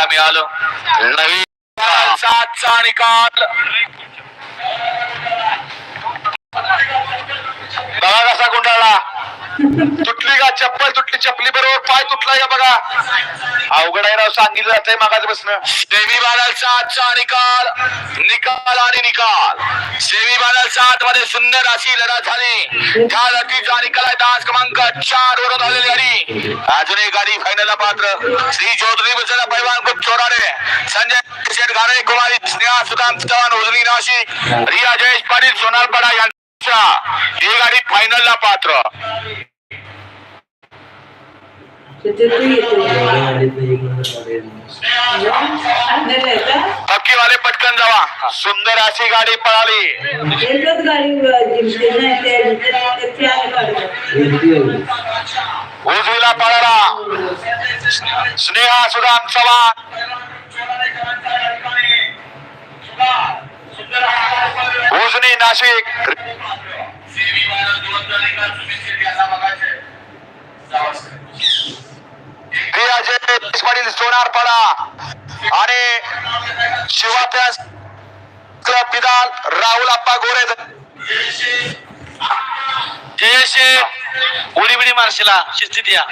पाहायला मिळालं. नवीन सातचा निकाल. बघा तुटली का चप्पल? तुटली चपली बरोबर पाय तुटला का बघा. अवघड आहे राव सांगितलं जातंय मागाच बसन. सेमी बालाचा आजचा निकाल. निकाल आणि निकाल. सेमी बालाचा आत मध्ये सुंदर अशी लढत झाली. त्या लढतीचा निकाल आहे. तास क्रमांक चार वरून आलेली गाडी. अजून एक गाडी फायनलला पात्र. श्री चौधरी बसला पैलवान खूप चोराडे संजय शेठ गारे कुमारी स्नेहा सुदाम चव्हाण उजनी नाशिक रिया जयेश पाटील सोनारपाडा यांच्या ही गाडी फायनल ला पात्र. तिथे पटकन जावा. सुंदर अशी गाडी पळाली. उजवीला पळाला. स्नेहा सुदाम चव्हाण. उजनी नाशिक. पाटील सोनारपाडा आणि शिवाप्यास क्लब राहुल आप्पा गोरे. जयशे उडी बिडी मारशीला शिस्तीत या.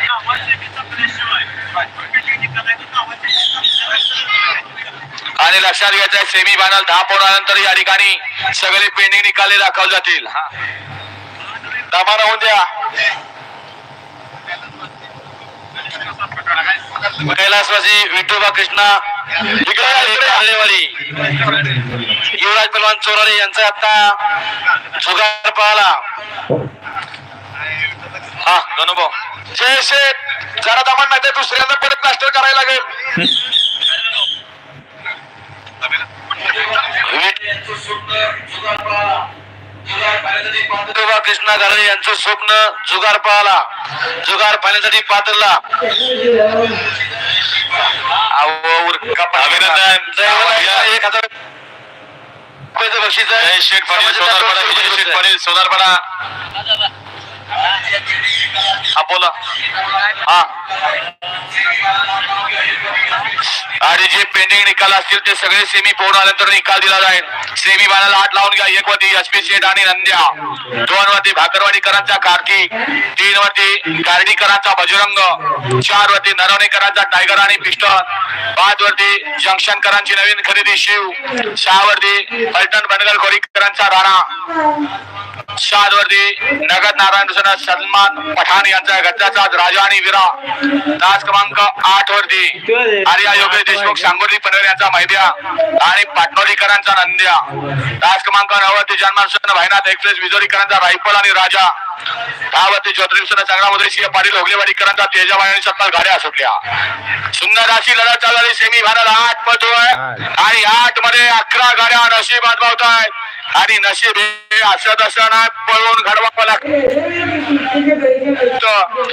आणि लक्षात घ्यायचं सेमी फायनल दहा पोरानंतर या ठिकाणी सगळे पेंडिंग निकाले दाखवले जातील. दमानं होऊन द्या. कैलासवासी विठोबा कृष्णा. आलेवाडी. युवराज पलवान चोराडे यांचा आता जुगार पाहला हा धनुभाऊ जय शेठ जरा दमन नाही तर दुसऱ्यांदा परत प्लास्टर करायला लागेल कृष्णा गाडे यांचं स्वप्न जुगार पाहला. जुगार पाहण्यासाठी अभिनंदन एक हजार रुपयाचं बक्षीस आहे. शेठ पाटील सोनारपाडा विजय शेठ पाटील सोनारपाडा हा बोला. हा. आणि जे पेंडिंग निकाल असतील ते सगळे सेमी पूर्ण आल्यानंतर निकाल दिला जाईल. सेमी बाणाला हात लावून घ्या. एक वरती एसपी शेठ आणि नंद्या दोन वरती भाकरवाडीकरांचा कार्तिक. तीन वरती कार्डीकरांचा बजरंग. चार वरती नरवणेकरांचा टायगर आणि पिस्टन पाच वरती जंक्शनकरांची नवीन खरेदी शिव. सहा वरती पलटण बनगल खोरीकरांचा राणा. सात वरती नगद नारायण सर सलमान पठाण यांचा गद्दाचा राजा आणि विरा. तास क्रमांक आठ वरती आर्या योगेश देशमुख सांगोली पनवेल यांचा मैद्या आणि पाटणोलीकरांचा नंद्या. तास क्रमांक नऊ वरती जन्मांसन भाईनाथ एक्सप्रेस विजोरीकरांचा रायफल आणि राजा. दहावती वरती ज्योतिर्विसन संग्रामध्ये सिंह पाटील ओगलेवाडीकरांचा तेजाबाई आणि सत्ताल गाड्या सुटल्या. सुंदर अशी लढत चालली सेमी फायनल आठ पळतोय. आणि आठमध्ये अकरा गाड्या नशीब आजमावत आहेत आणि नशीब हे असं तसं नाही पळून घडवावं लागतं.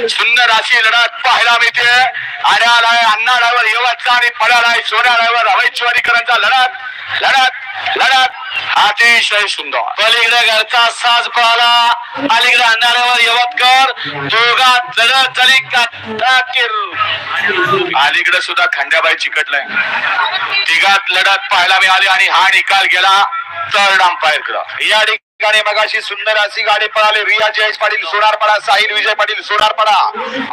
सुंदर अशी लढत पाहायला मिळते. आणि आहे अण्णा ड्रायव्हर यवतचा आणि पडालाय सोन्या ड्रायव्हर अवैचवारीकरांचा लढत लढत लढत. अतिशय सुंदर. पलीकडे घरचा साज पाहला. अलीकडे अण्णा ड्रायव्हर यवतकर. दोघात लढत झाली अलीकडे सुद्धा खंड्याबाई चिकटलाय. तिघात लढत पाहायला मिळाली आणि हा निकाल गेला. तर डांपायरकडं या गाणे मगाशी. सुंदर अशी गाडी पळाली. रिया जयेश पाटील सोनारपाडा साहिल विजय पाटील सोनारपाडा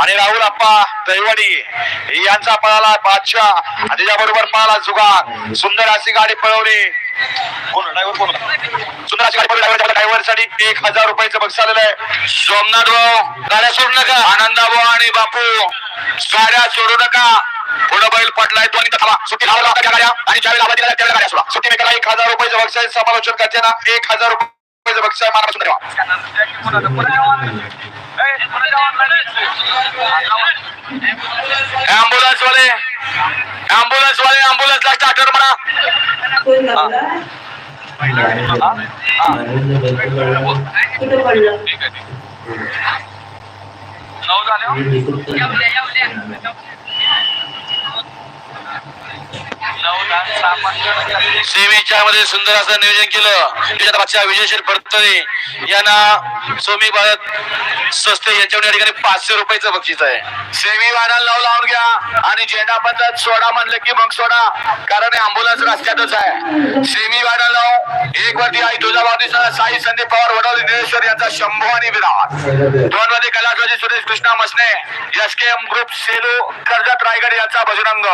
आणि राहुल अप्पा दैवडी यांचा पळाला बादशाह. आणि त्याच्याबरोबर पळाला जुगार. सुंदर अशी गाडी पळवली. कोण? driver कोण सुंदर अशी गाडी पळवली. ड्रायव्हरसाठी एक हजार रुपयाचं बक्ष आलेलं आहे. सोमनाथ भाऊ गाड्या सोडू नका. आनंदा भाऊ आणि बापू. गाड्या सोडू नका. पुढं बैल पटलाय तो आणि थांबा. सुट्टी लावला होता त्या गाड्या. आणि ज्यावेळी लावला त्यावेळेला गाड्या सोडा. सुट्टी मेकरला एक हजार रुपयाचं बक्षीस समालोचन करते ना. एक हजार रुपयाचं बक्षीस ऍम्ब्युलन्स वाले ऍम्ब्युलन्स वाले ऍम्ब्युलन्सला स्टार्टर म्हणा कोण लागला सेमीच्या मध्ये सुंदर असं नियोजन केलं. त्याच्यात विजयशील फडतरे यांना सोमी भारत सस्ते यांच्यावर या ठिकाणी पाचशे रुपयाचं बक्षीस आहे. सेमी वाहनाला लाव लावून घ्या. आणि झेंडा पंचायत सोडा म्हणलं की मग सोडा. कारण अँब्युलन्स रस्त्यातच आहे. सेमी वाहनाला लाव एक वरती आई तुझा साई संदीप पवार वडवली निरेश्वर यांचा शंभू आणि विराट. दोन मध्ये कैलासवाजी Suresh Krishna Masne S K M group Selu Karjat Raigad यांचा बजरंग.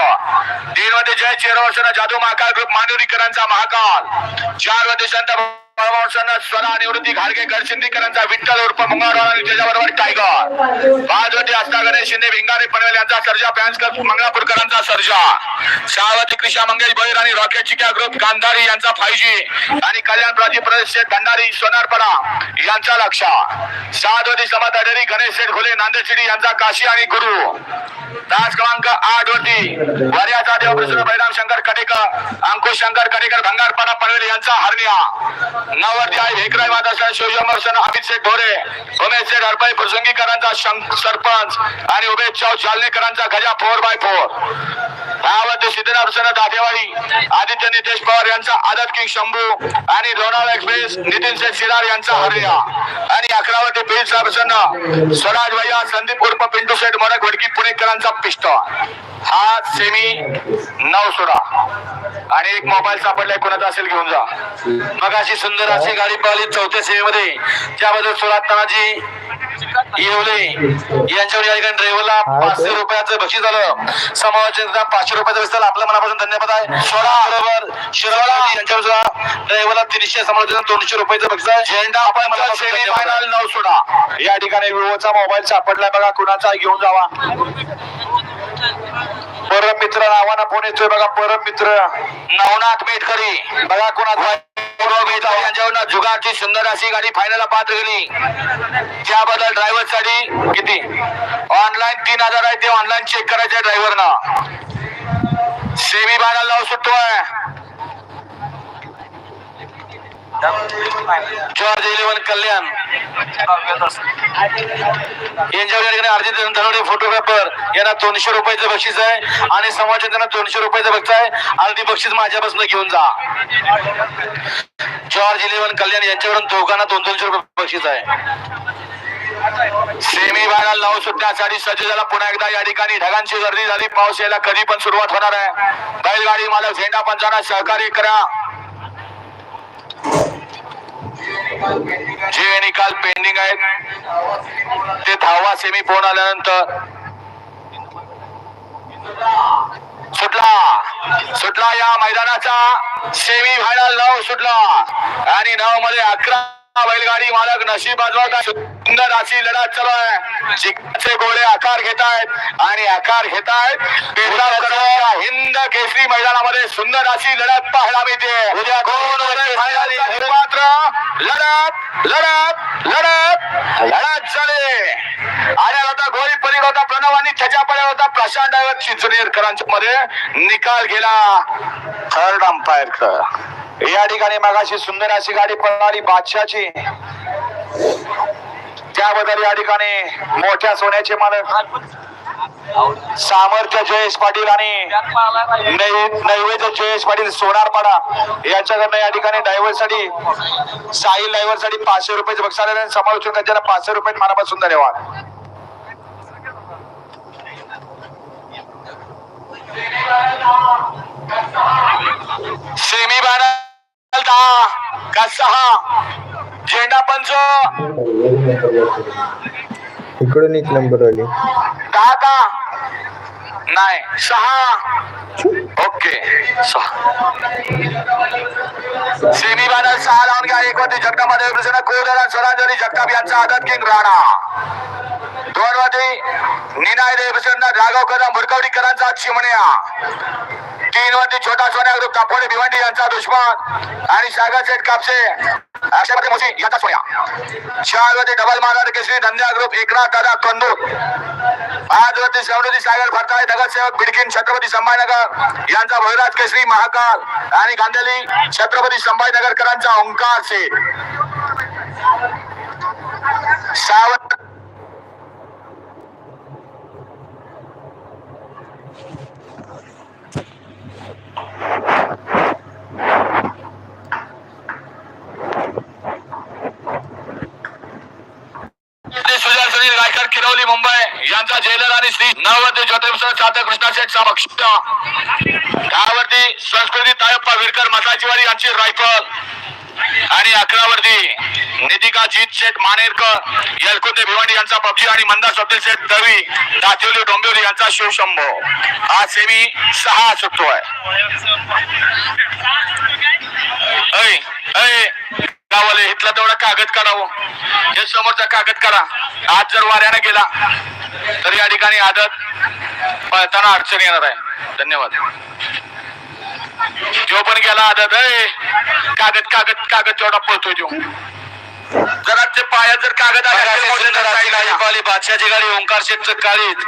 तीन मध्ये जय चेरवसन जादू महाकाल ग्रुप मानुरीकरांचा महाकाल. चारमध्ये संत बाबासाहेब स्वरा निवृत्ती घाडगे गडसिंदीकरांचा विठ्ठल उर्फ मंगळवार आणि त्याच्याबरोबर टायगर पाच मध्ये गणेश शिंदे भिंगारे पनवेल यांचा सर्जा फॅन्स क्लब मंगळापूरकरांचा सर्जा. सहावती कृषा मंगेश भैर आणि रॉकेट चिक्या ग्रुप गांधारी यांचा फायजी आणि कल्याण प्राची प्रदेश शेठ भंडारी सोनारपडा यांचा लक्ष. सातवती समत अडेरी गणेश शेठ घोले नांदेड सिटी यांचा काशी आणि गुरु. तास क्रमांक आठ वरती वर्याचा देव प्रसन्न बैराम शंकर कडेकर अंकुश शंकर कडेकर भंगारपाडा पनवेल यांचा हरण्या. नऊ आहे भेकराय माता शिवजमर्शन अमित शेख ढोरे उमेश शेठ हरपाई प्रसंगीकरांचा सरपंच आणि उमेश चाव जालनेकरांचा गजा फोर बाय फोर. दहावरती सिद्धनाथ सण दादेवाडी आदित्य नितेश पवार यांचा आदत किंग शंभू आणि लोणावळा एक्सप्रेस नितीन शेठ शिरार यांचा हरिया. आणि अकरावती बीड प्रसन्न स्वराज भैया संदीप उर्फ पिंटू शेठ मोनक वडकी पुणेकरांचा पिस्टॉल. हा सेमी नऊ सोडा आणि एक मोबाईल सापडलाय कोणाचा असेल घेऊन जा. मग अशी सुंदर अशी गाडी पाहिली चौथ्या सेमीमध्ये. त्याबद्दल सुरात तानाजी येवले. यांच्यावर या ठिकाणी ड्रायव्हरला पाचशे रुपयाचं बक्षीस झालं. समाजाच्या पाचशे रुपयाचं बक्षीस आपल्या मनापासून धन्यवाद आहे. सोळा बरोबर. शिरवाडा यांच्यावर सुद्धा ड्रायव्हरला तीनशे समाजाच्या दोनशे रुपयाचं बक्षीस आहे. झेंडा आपण मला फायनल नऊ सोडा. या ठिकाणी विवोचा मोबाईल सापडलाय बघा. कुणाचा घेऊन जावा. परम मित्र नावाना फोन येतोय बघा. परम मित्र नवनाथ मेटकरी. बघा कोणाचा. यांच्यावर जुगारची सुंदर अशी गाडी फायनल पात्र गेली त्याबद्दल ड्रायव्हरसाठी किती? ऑनलाईन तीन हजार आहे ते ऑनलाईन चेक करायचे ड्रायव्हरनं सेमी बायला लावू सुटतोय जॉर्ज इलेव्हन कल्याण. यांच्यावर अर्जित धनोडे फोटोग्राफर यांना दोनशे रुपयाचं बक्षीस आहे. आणि समाजात त्यांना दोनशे रुपयाचं बक्षीस आहे. आणि बक्षीस माझ्यापासून घेऊन जा. जॉर्ज इलेव्हन कल्याण यांच्याकडून दोघांना दोन दोनशे रुपये बक्षीस आहे. सेमी फायनल नऊ सुटण्यासाठी सज्ज झाला पुन्हा एकदा या ठिकाणी ढगांची गर्दी झाली. पाऊस यायला कधी पण सुरुवात होणार आहे. बैलगाडी मालक झेंडा पंचांना सहकार्य करा. जे निकाल पेंडिंग आहेत ते दहावा सेमी फोन आल्यानंतर सुटला. सुटला या मैदानाचा. सेमी फायनल नऊ सुटला. आणि नऊ मध्ये अकरा बैलगाडी मालक नशीब आजवत सुंदर अशी लढत चालू आहे. चिकचे गोळे आकार घेत आहेत आणि आकार घेत आहेत हिंद केसरी मैदानामध्ये सुंदर अशी लढत पाहायला मिळते. उद्या कोण मात्र लढत लढत लढत लढत झाले. आणि होता गोळी पलीड होता प्रणव आणि त्याच्या पडे होता प्रशांत डायवर चिंचणीकरांच्या मध्ये निकाल गेला. थर्ड अंपायर या ठिकाणी मगाशी सुंदर अशी गाडी पळणारी बादशाची. त्याबद्दल या ठिकाणी मोठ्या सोन्याचे मालक सामर्थ्य जयेश पाटील आणि नैवेद्य जयेश पाटील सोनारपाडा यांच्याकडनं या ठिकाणी ड्रायव्हरसाठी साहिल डायव्हरसाठी पाचशे रुपयाचे बक्षीस समालोचन करताना पाचशे रुपये मनापासून धन्यवाद. सेमी बॅनर सहा. झेंडा पंच. इकडून एक नंबर आली. दहा का? नाही. सहा. ओके. सहा. सेमी बॅनर सहा लावून घ्या. एक वरती जगतामध्ये प्रसन्न कोदरा स्वरांजली जगताप यांचा आदत किंग राणा. दोन वरती निनाय देव प्रसन्न राघव कदम भुरकवडीकरांचा चिमण्या. तीन वरती छोटा सोन्या ग्रुप कापोडे भिवंडी यांचा दुश्मन आणि सागर सेठ कापसे. अक्षयपती मोशी यांचा सोन्या. चार वरती डबल मारा केसरी धंद्या ग्रुप एकनाथ दादा कंदूर आज वरती समृद्धी सागर भरताय नगरसेवक बिडकीन छत्रपती संभाजीनगर यांचा भैराज केसरी महाकाल आणि गांधली छत्रपती संभाजीनगरकरांचा ओंकार सेठ सावत यांचा जेलर आणि श्री नववते ज्योतिष चाहता कृष्णा शेठ समक्ष. दहावरती संस्कृती तायप्पा विरकर मसाजीवारी यांची रायफल. आणि अकरावरती नितिका जीत शेठ मानेरकर यलकुंदे भिवानी यांचा पबजी आणि मंदा स्वप्नील शेठ दळवी दातिवली डोंबिवली यांचा शिवशंभो. हा सेमी सहा सुटतोय ऐ इथला तेवढा कागद काढावं? हे समोरचा कागद काढा. आज जर वाऱ्याने गेला तर या ठिकाणी आदत पळताना अडचण येणार आहे. धन्यवाद. तो पण गेला आदत कागद कागद कागद तेवढा पळतोय तो. जरा पायात जर कागद आले बादशाहची गाडी ओंकार शेठचं काळीत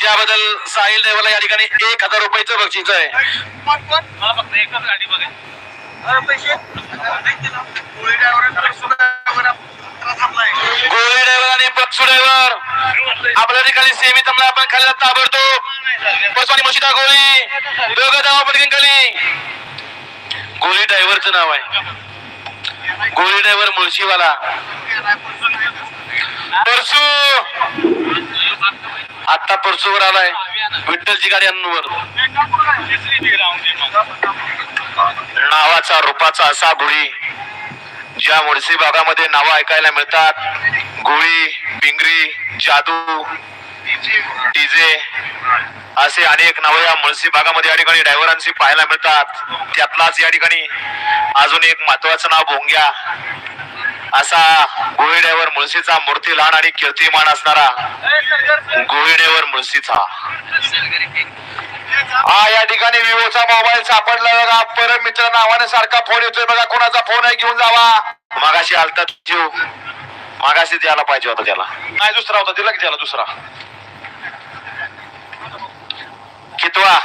त्याबद्दल साहिल देवाला या ठिकाणी एक हजार रुपयाचं बक्षीस आहे. गोळी ड्रायव्हर आणि पक्षू ड्रायव्हर आपल्या ठिकाणी सेमी जमला आपण खाली ताबडतोब. बसवानी मशिदा गोळी. दोघं धावा पटकन खाली. गोळी ड्रायव्हरचं नाव आहे. गोळी ड्रायव्हर मुळशीवाला. परसू. आता परसूवर आलाय. विठ्ठलची गाडी अन्नवर नावाचा रूपाचा असा गुळी ज्या मुळशी भागामध्ये नावं ऐकायला मिळतात. गुळी पिंगरी जादू डीजे असे अनेक नावं या मुळशी भागामध्ये या ठिकाणी ड्रायव्हरांशी पाहायला मिळतात. त्यातलाच या ठिकाणी अजून एक महत्वाचं नाव भोंग्या. असा गोळी ड्रायव्हर मुळशीचा मूर्ती लहान आणि कीर्तिमान असणारा गोळी ड्रायव्हर मुळशीचा. हा या ठिकाणी विवोचा मोबाईल सापडला बघा. परम मित्र नावाने सारखा फोन येतोय बघा. कोणाचा फोन आहे घेऊन जावा. मागाशी आलता जीव. मागाशी द्यायला पाहिजे होता त्याला. नाही दुसरा होता. दिला की त्याला दुसरा. कितवा?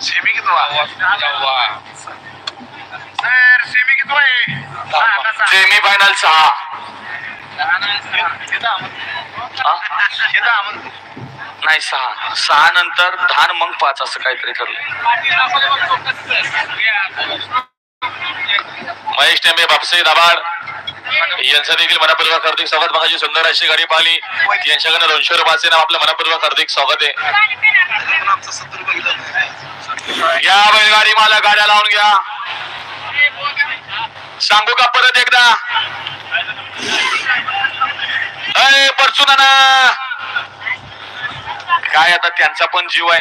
सेमी कितवा. सेमी फायनल सहा. नाही सहा. सहा नंतर दहा मग पाच असं काहीतरी ठरलं. महेश टेंबे बापसे दाभाड. यांचं देखील मनापूर्वक हार्दिक स्वागत. बघाची सुंदर अशी गाडी पाहिली. यांच्याकडनं दोनशे रुपयाचे नाव आपलं मनापूर्वक हार्दिक स्वागत आहे. या बैलगाडी मला गाड्या लावून घ्या. सांगू का परत एकदा? अय परचू ना काय आता त्यांचा पण जीव आहे.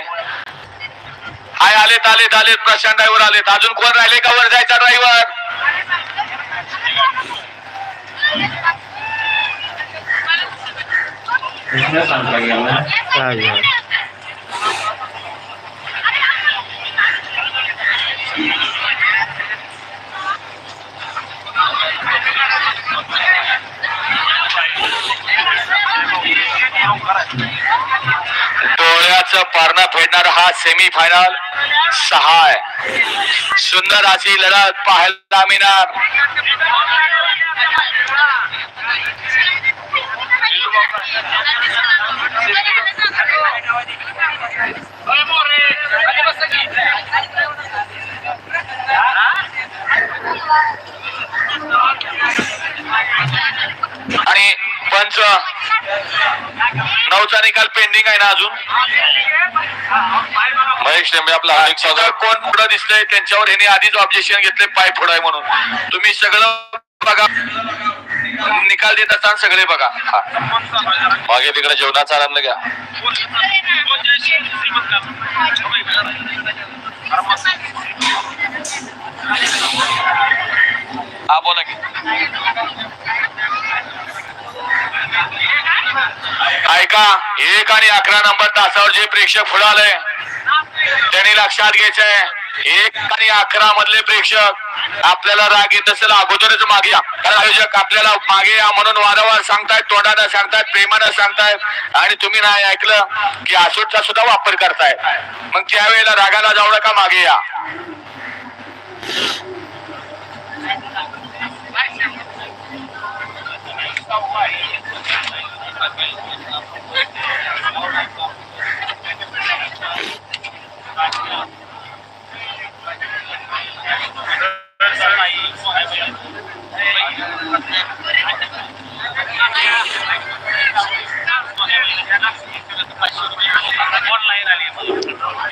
हाय आलेत आलेत आलेत प्रशांत ड्रायव्हर आलेत. अजून कोण राहिले का वर जायचा ड्रायव्हर सहा डोळ्याचं पारणं फेडणारा हा सेमी फायनल सहा आहे सुंदर अशी लढत पाहायला मिळणार. नऊचा निकाल पेंडिंग आहे ना अजून? महेश टेंबे आपला हार्दिक स्वागत. कोण पुढे दिसतंय त्यांच्यावर यांनी आधीच ऑब्जेक्शन घेतले पाय फोडाय म्हणून. तुम्ही सगळं बघा. निकाल देत असताना सगळे बघा. मागे तिकडे जेवणाचा आनंद घ्या. हा बोला की. ऐका एक आणि अकरा नंबर तासावर जे प्रेक्षक पुढे आले त्यांनी लक्षात घ्यायचंय एक आणि अकरा मधले प्रेक्षक आपल्याला राग येत असेल अगोदरच मागे आयोजक आपल्याला मागे या म्हणून वारंवार सांगतायत तोंडानं सांगतायत प्रेमानं सांगतायत. आणि तुम्ही नाही ऐकलं की आसूटचा सुद्धा वापर करताय मग त्यावेळेला रागाला जाऊ नका मागे या.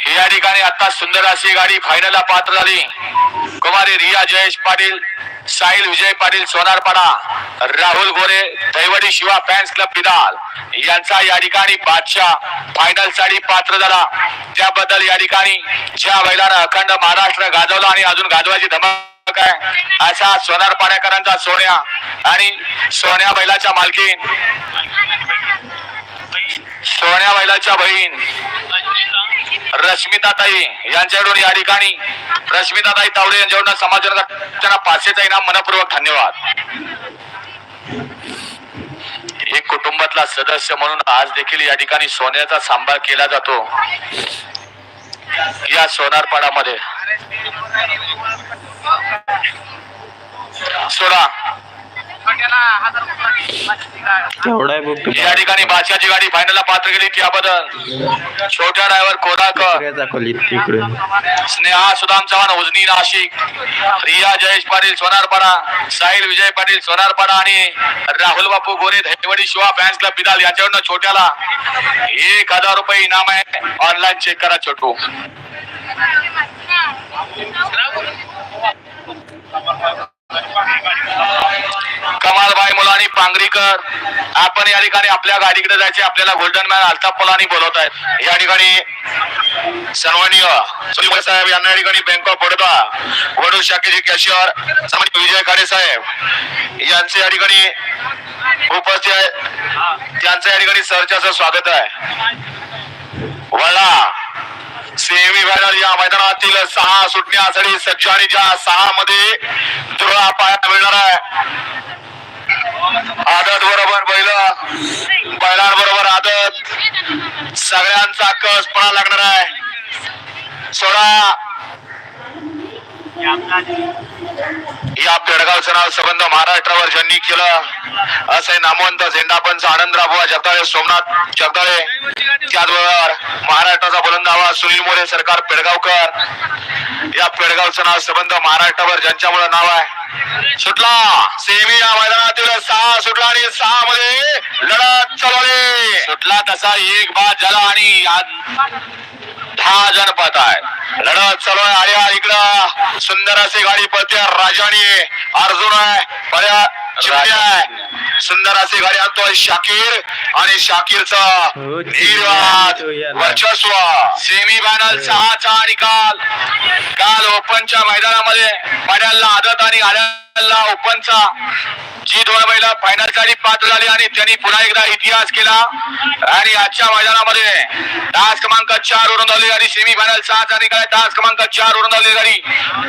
या ठिकाणी आता सुंदर अशी गाडी फायनलला पात्र झाली. कुमारी रिया जयेश पाटील साहिल विजय पाटील सोनारपाडा राहुल गोरे दैवडी शिवा फॅन्स क्लब पिदाल यांचा या ठिकाणी बादशाह फायनलसाठी पात्र झाला. त्याबद्दल या ठिकाणी ज्या बैलानं अखंड महाराष्ट्र गाजवला आणि अजून गाजवायची धमक आहे असा सोनार पाण्याकरांचा सोन्या आणि सोन्या बैलाच्या मालकीन. सोन्या बैलाच्या बहीण. रश्मिताताई यांच्याकडून या ठिकाणी रश्मिताताई तावडे यांच्याकडून समाजाला पाचशेचा इनाम मनपूर्वक धन्यवाद. एक कुटुंबातला सदस्य म्हणून आज देखील या ठिकाणी सोन्याचा सांभाळ केला जातो. या सोनारपाडामध्ये. सोडा एवढा आहे बघ या ठिकाणी बादशाची गाडी फायनलला पात्र गेली त्याबद्दल छोट्या ड्रायव्हर कोराकर दाखवली स्नेहा सुदाम चव्हाण उजनी नाशिक. रिया जयेश पाटील सोनारपाडा साहिल विजय पाटील सोनारपाडा आणि राहुल बापू गोरे धैवडी शिवा फॅन्स क्लब बिदाल यांच्याकडनं छोट्याला एक हजार रुपये इनाम आहे. ऑनलाईन चेक करा छोटू. कमालबाई मुलानी पांगरीकर. आपण या ठिकाणी आपल्या गाडीकडे जायचे आपल्याला गोल्डन मॅन अल्ताफ मुलानी बोलवत आहेत. या ठिकाणी सन्माननीय सुनील साहेब यांना या ठिकाणी बँक ऑफ बडोदा वडू शाखेचे कॅशियर विजय खाडे साहेब यांचे या ठिकाणी उपस्थित आहे त्यांचं या ठिकाणी सरच्याचं स्वागत आहे. वडा सेमी फायनल या मैदानातील सहा सुटण्यासाठी सज्ज आणि ज्या सहा मध्ये दुरा पाहायला मिळणार आहे. आदत बरोबर बैल बैलांबरोबर आदत. सगळ्यांचा कस पणा लागणार आहे. सोळा या पेडगावचं नाव संबंध महाराष्ट्रावर ज्यांनी केलं असे नामवंत झेंडापंच आनंदराबुवा जगदाळे सोमनाथ जगदाळे त्याचबरोबर महाराष्ट्राचा बुलंद आवाज सुनील मोरे सरकार पेडगावकर. या पेडगावचं नाव संबंध महाराष्ट्रावर ज्यांच्यामुळे नाव आहे सुटला. सेमी या मैदानातील सहा सुटला आणि सहा मध्ये लढत चालवले. सुटला तसा एक बाद झाला आणि दहा जण पत आहे लढत चालू आहे. आर्या इकडं. सुंदर अशी गाडी पळते. राजानी. अर्जुन आहे. बऱ्या आहे सुंदर अशी गाडी आणतोय शाकीर. आणि शाकीरचा हो, निर्वाद याला. वर्चस्व. सेमी फायनल सहाचा निकाल. काल ओपनच्या मैदानामध्ये पाड्याला आदत आणि आड्याला ओपनचा जी दोन महिला फायनलसाठी पात्र झाली आणि त्यांनी पुन्हा एकदा इतिहास केला. आणि आजच्या मैदानामध्ये तास क्रमांक चार वरून आली गाडी सेमी फायनल सात आणि काय? तास क्रमांक चार वरून आली गाडी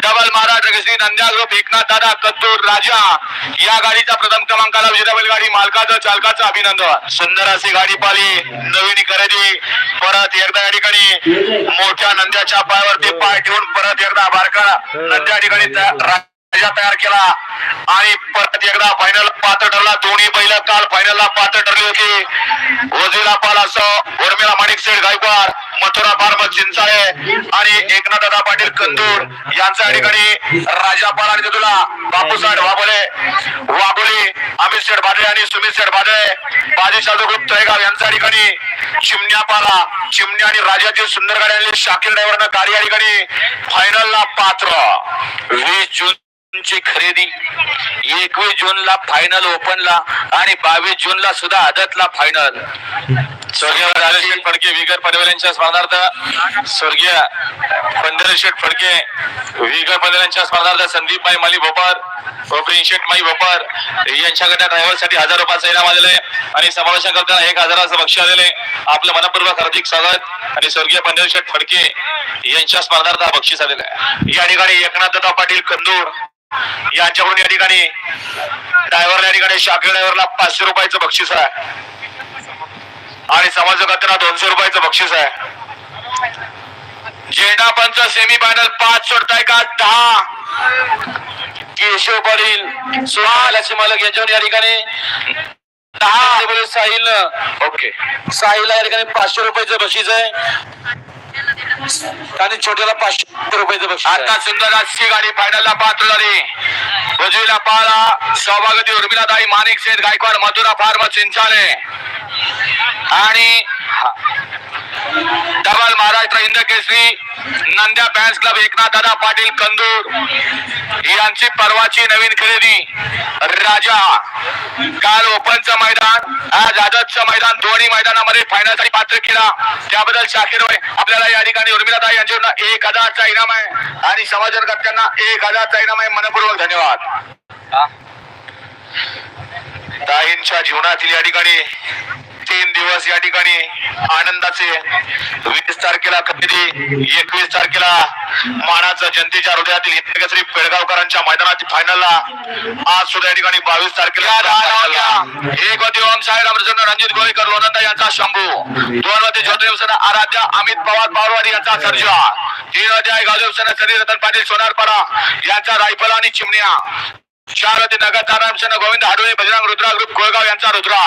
डबल महाराष्ट्र श्री नंद्या ग्रुप एकनाथ दादा कत्तूर राजा या गाडीचा प्रथम क्रमांकाला विजेता बैलगाडी मालकाचं चालकाचं अभिनंदन. सुंदर अशी गाडी पाली नवीन खरेदी. परत एकदा या ठिकाणी मोठ्या नंद्याच्या पायावरती पाय ठेवून परत एकदा बारका नंद्या ठिकाणी तयार केला. आणि परत एकदा फायनल पात्र ठरला. दोन्ही बैल काल फायनलला पात्र ठरली होती. वजीरा पाल असं उर्मिला माणिकशेठ गायकवाड मथुरा फार्म चिंचाळे आणि एकनाथ दादा पाटील कंदूर यांच्या ठिकाणी राजापाल आणि तुला बापूसाहेब वाबोले वाघोली. अमित शेठ भाडे आणि सुमित शेठ भाडे बाजी साधू गुप्त तळेगाव यांच्या ठिकाणी चिमण्या पाला. चिमण्या आणि राजाची सुंदर गाडी आणली शाकीर ड्रायव्हरनं गाडी या ठिकाणी. फायनलला पात्र. वीस जून खरेदी. एकवीस जूनला फायनल ओपन ला आणि बावीस जून ला सुद्धा आदतला फायनल स्वर्गीय राजेश फडके विगर पनवेल स्पर्धार्थ स्वर्गीय पंधराशेठ फडके विगर पनवेल स्पर्धार्थ संदीप माई माली भोपर व शेठ माई भोपर यांच्याकडे ड्रायव्हरसाठी हजार रुपयाचा इनाम आलेले आणि समावेशन करताना एक हजाराचं बक्षीस आलेले आपलं मनपूर्वक हार्दिक स्वागत. आणि स्वर्गीय पंधराशेठ फडके यांच्या स्पर्धार्थ हा बक्षीस आलेलं आहे. या ठिकाणी एकनाथ दत्ता पाटील कंदूर यांच्याकडून या ठिकाणी ड्रायव्हर या ठिकाणी शाखेर ड्रायव्हरला पाचशे रुपयाचं बक्षीस आहे. आणि समाजकर्त्यांना दोनशे रुपयाचं बक्षीस आहे. झेंडा पंच सेमी फायनल पाच सोडताय का? दहा. केशव पाटील सुहाल असे मालक यांच्यावर या ठिकाणी. दहा. साहिल ओके साहिलला या ठिकाणी पाचशे रुपयाचं बक्षीस आहे. आणि छोट्याला पाचशे रुपयाचं बक्षीस आता सुंदर अशी गाडी फायनलला पात्र झाली उजवीला सहभागती सौभागती उर्मिलाताई माणिक सेठ गायकवाड मधुरा फार्म चिंचाले आणि double Maharashtra Hind Kesari Nandya fans club Eknath Dada Patil Kandur यांची परवाची नवीन खरेदी. राजा काल ओपनचं मैदान आज आदतचं मैदान दोन्ही मैदानामध्ये फायनलसाठी पात्र केला त्याबद्दल शाकीर होय. आपल्याला या ठिकाणी उर्मिलाताई यांच्याकडून एक हजारचा इनाम आहे. आणि समाजकर्त्यांना एक हजारचा इनाम आहे. मनपूर्वक धन्यवाद. ताईंच्या जीवनातील या ठिकाणी तीन दिवस या ठिकाणी आनंदाचे वीस तारखेला खरेदी एकवीस तारखेला मानाचं जनतेच्या हृदयातील हिंदकेसरी पेडगावकरांच्या मैदानाची फायनलला आज सुद्धा या ठिकाणी बावीस तारखेला एक होती ओम साहेब रणजित गोळीकर लोणंदा यांचा शंभू दोन होते ज्योतिर्वसन आराध्य अमित पवार पावरवाडी यांचा सर्जा तीन होते गावदेवसन सनी रतन पाटील सोनारपाडा यांचा रायफल आणि चिमण्या. शारदी नगर तारामसेन गोविंद हाडोळे बजरंग रुद्रा ग्रुप कोळगाव यांचा रुद्रा.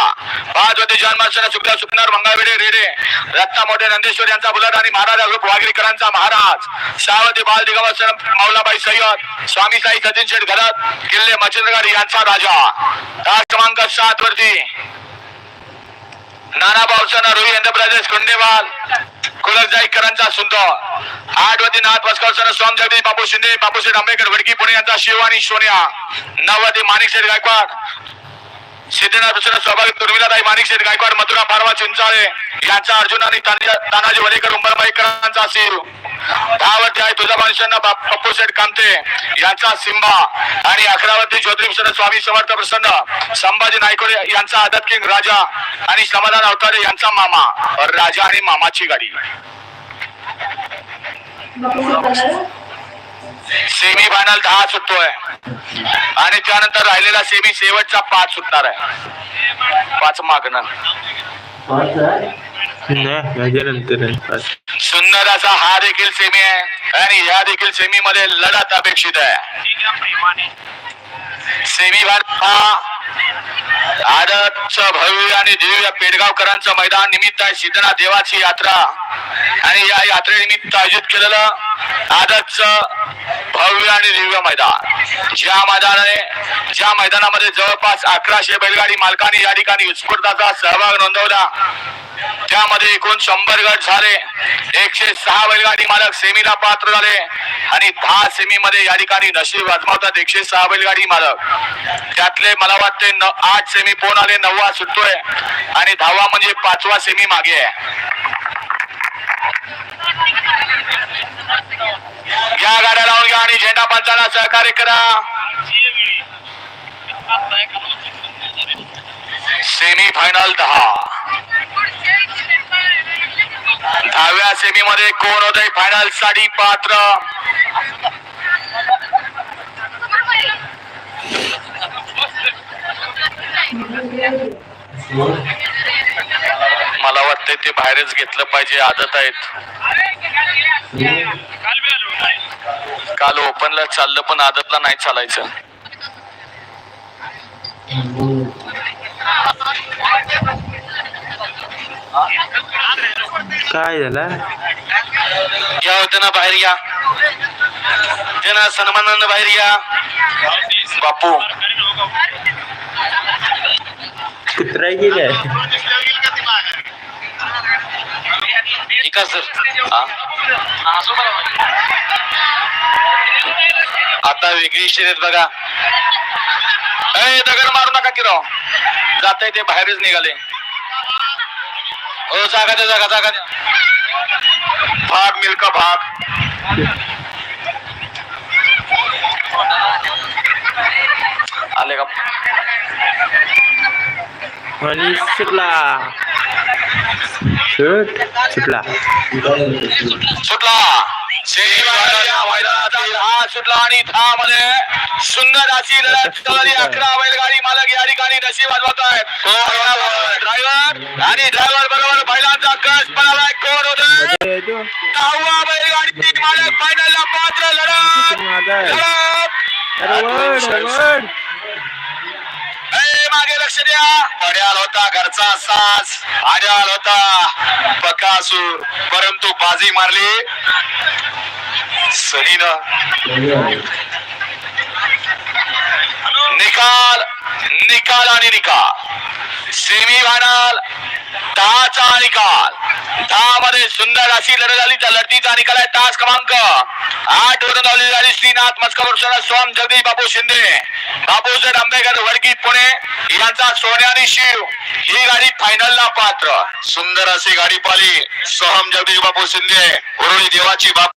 पाच होते जन्मासन सुखदेव सुकणार मंगळवेडे रेडे. रत्ना मोठे नंदेश्वर यांचा बुलट आणि महाराजा ग्रुप वागरीकरांचा महाराज. शावती बाल दिगंबर मौलाबाई सय्यद स्वामी साई सचिन शेठ घरात किल्ले मच्छिंद्रगड यांचा राजा. क्रमांक सात वरती. नाना भाऊचा रोही एंटरप्राइजेस कुंडेवाल कुलक कुलकजाईकरांचा सुंदर. आठ वती नाथ वस्कर स्वाम जगदी बापू शिंदे बापू शेठ आंबेडकर वडकी पुणे यांचा शिव आणि सोन्या. नऊ वती माणिक शेठ गायकवाड. सिद्धनाथ दुसरा स्वाभाविक दुर्मिलाताई माणिक शेठ गायकवाड मथुरा पारवा चिंचाळे यांचा अर्जुन आणि तानाजी वडेकर उंबरबाईकरांचा शिव दहावरती आहे तुळजाभवानी पप्पू शेठ कामते यांचा सिंबा. आणि अकरावरती ज्योतिर्विसन स्वामी समर्थ प्रसन्न संभाजी नायकोडे यांचा आदत किंग राजा आणि समाधान अवतारे यांचा मामा राजा आणि मामाची गाडी. सेमी फायनल दहा सुटतोय. आणि त्यानंतर राहिलेला सेमी शेवटचा पाच सुटणार आहे. पाच मागणं. सुंदर असा हा देखील सेमी आहे. आणि या देखील सेमी मध्ये लढत अपेक्षित आहे. सेमी हा आदतचं भव्य आणि दिव्य पेडगावकरांचं मैदान निमित्त आहे. सिद्धनाथ देवाची यात्रा. आणि या यात्रेनिमित्त आयोजित केलेलं आदतचं भव्य आणि दिव्य मैदान. ज्या मैदानाने ज्या मैदानामध्ये जवळपास अकराशे बैलगाडी मालकांनी या ठिकाणी उत्स्फूर्ताचा सहभाग नोंदवला त्यामध्ये एकूण शंभर गट झाले एकशे सहा बैलगाडी मालक सेमीला पात्र झाले आणि दहा सेमी मध्ये या ठिकाणी नशीब आजमावतात एकशे सहा बैलगाडी मालक. त्यातले मला वाटते आठ सेमी पोन आले नववा सुटतोय आणि दहावा म्हणजे पाचवा सेमी मागे आहे. या गाड्या लावून घ्या आणि झेंडा पंचाला सहकार्य करा. सेमी फायनल दहा. दहाव्या सेमी मध्ये कोण होत फायनलसाठी पात्र मला वाटतंय ते बाहेरच घेतलं पाहिजे आदत आहेत. काल ओपनला चाललं पण आदतला नाही चालायचं. काय झाला? या होते ना बाहेर या. त्यांना सन्मानानं बाहेर या. बापू. कुत्रा आहे की सर? आता वेगळी शर्यत बघा. दगड मारू नका की राव. जाता ते, बाहेरच निघाले. हो, जागा द्या, जागा जागा द्या. भाग मिल्क भाग. आले का? आणि सुटला सुट सुटला सुटला आणि दहा मध्ये सुंदर अशी लढत अकरा बैलगाडी मालक या ठिकाणी नशीब वाजवत आहेत. ड्रायव्हर आणि ड्रायव्हर बरोबर बैलांचा कस कोण होत दहावा बैलगाडी मालक फायनलला पात्र. लढत अरे वड अरे वड ए, मागे लक्ष द्या. पड्याल होता घरचा सास आड्याल होता बकासूर परंतु बाजी मारली. सनीनं निकाल निकाल आणि निकाल. सेमी फायनल दहाचा निकाल. दहा मध्ये सुंदर अशी लढत झाली त्या लढतीचा निकाल आहे तास क्रमांक. आठ वरून धावलेली झाली श्रीनाथ मस्कर स्वाम जगदीश बापू शिंदे. बापू बापूसट आंबेकर वडकी पुणे. यांचा सोने आणि शिव. ही गाडी फायनलला पात्र. सुंदर अशी गाडी पाली सोहम जगदीश बापू शिंदे. उरुळी देवाची बाप